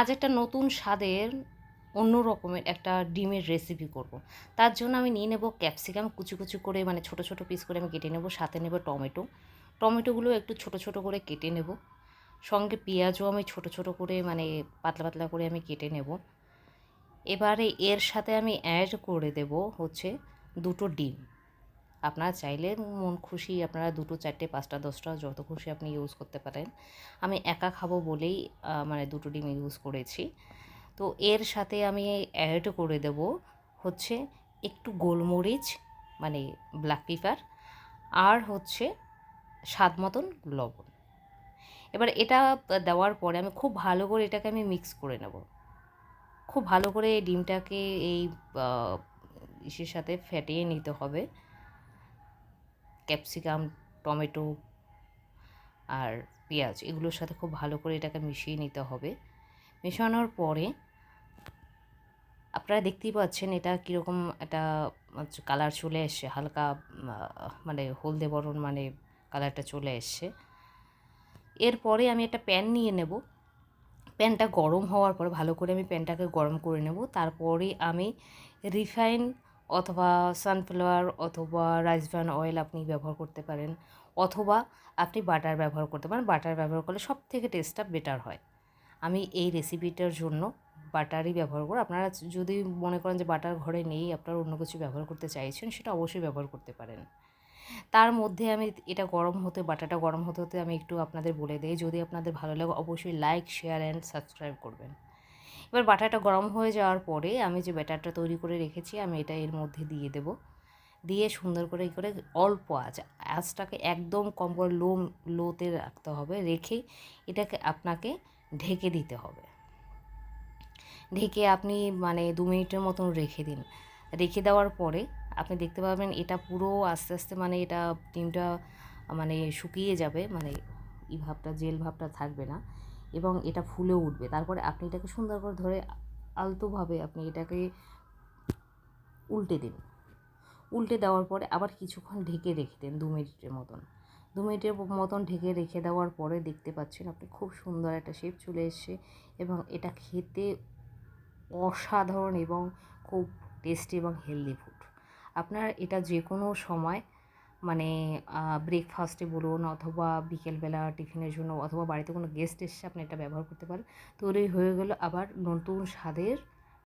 আজ একটা নতুন স্বাদের অন্য রকমের একটা ডিমের রেসিপি করব। তার জন্য আমি নিয়ে নেব ক্যাপসিকাম কুচি কুচি করে মানে ছোট ছোট পিস করে আমি কেটে নেব, সাথে নেব টমেটো। টমেটোগুলো একটু ছোট ছোট করে কেটে নেব। সঙ্গে পেঁয়াজও আমি ছোট ছোট করে মানে পাতলা পাতলা করে আমি কেটে নেব। এবারে এর সাথে আমি অ্যাড করে দেব হচ্ছে দুটো ডিম। আপনারা চাইলে মন খুশি আপনারা দুটো, চারটে, পাঁচটা, দশটা যত খুশি আপনি ইউজ করতে পারেন। আমি একা খাব বলেই মানে দুটো ডিম ইউজ করেছি। তো এর সাথে আমি অ্যাড করে দেব হচ্ছে একটু গোলমরিচ মানে ব্ল্যাক পেপার আর হচ্ছে স্বাদ মতন লবণ। এবার এটা দেওয়ার পরে আমি খুব ভালো করে এটাকে আমি মিক্স করে নেব। খুব ভালো করে ডিমটাকে এই ইসের সাথে ফেটিয়ে নিতে হবে। ক্যাপসিকাম, টমেটো আর পেঁয়াজ, এগুলোর সাথে খুব ভালো করে এটাকে মিশিয়ে নিতে হবে। মেশানোর পরে আপনারা দেখতেই পাচ্ছেন এটা কীরকম একটা কালার চলে এসছে, হালকা মানে হলদে বরণ মানে কালারটা চলে এসছে। এরপরে আমি একটা প্যান নিয়ে নেব। প্যানটা গরম হওয়ার পরে ভালো করে আমি প্যানটাকে গরম করে নেব। তারপরে আমি রিফাইন অথবা সানফ্লাওয়ার অথবা রাইস ব্রান অয়েল আপনি ব্যবহার করতে পারেন, অথবা আপনি বাটার ব্যবহার করতে পারেন। বাটার ব্যবহার করলে সব থেকে টেস্টটা বেটার হয়। আমি এই রেসিপিটার জন্য বাটারই ব্যবহার করব। আপনারা যদি মনে করেন যে বাটার ঘরে নেই, আপনারা অন্য কিছু ব্যবহার করতে চাইছেন, সেটা অবশ্যই ব্যবহার করতে পারেন। তার মধ্যে আমি এটা গরম হতে বাটাটা গরম হতে হতে আমি একটু আপনাদের বলে দিই। যদি আপনাদের ভালো লাগে, অবশ্যই লাইক শেয়ার অ্যান্ড সাবস্ক্রাইব করবেন। এবার বাটাটা গরম হয়ে যাওয়ার পরে আমি যে ব্যাটারটা তৈরি করে রেখেছি, আমি এটা এর মধ্যে দিয়ে দেব। দিয়ে সুন্দর করে করে অল্প আঁচ, আঁচটাকে একদম কম করে লো, লোতে রাখতে হবে রেখে এটাকে আপনাকে ঢেকে দিতে হবে। ঢেকে আপনি মানে দু মিনিটের মতন রেখে দিন। রেখে দেওয়ার পরে আপনি দেখতে পাবেন এটা পুরো আস্তে আস্তে মানে এটা ডিমটা মানে শুকিয়ে যাবে মানে ই ভাবটা, জেল ভাবটা থাকবে না। এবং এটা ফুলে উঠবে। তারপরে আপনি এটাকে সুন্দর করে ধরে আলতোভাবে আপনি এটাকে উল্টে দিন। উল্টে দেওয়ার পরে আবার কিছুক্ষণ ঢেকে রেখে দিন দু মিনিটের মতন। দু মিনিটের মতন ঢেকে রেখে দেওয়ার পরে দেখতে পাচ্ছেন আপনি খুব সুন্দর একটা শেপ চলে এসছে এবং এটা খেতে অসাধারণ এবং খুব টেস্টি এবং হেলদি ফুড আপনার এটা যে কোনো সময় মানে ব্রেকফাস্টে বলুন অথবা বিকেলবেলা টিফিনের জন্য অথবা বাড়িতে কোনো গেস্ট এসে আপনি এটা ব্যবহার করতে পারেন। তৈরি হয়ে গেল আবার নতুন স্বাদের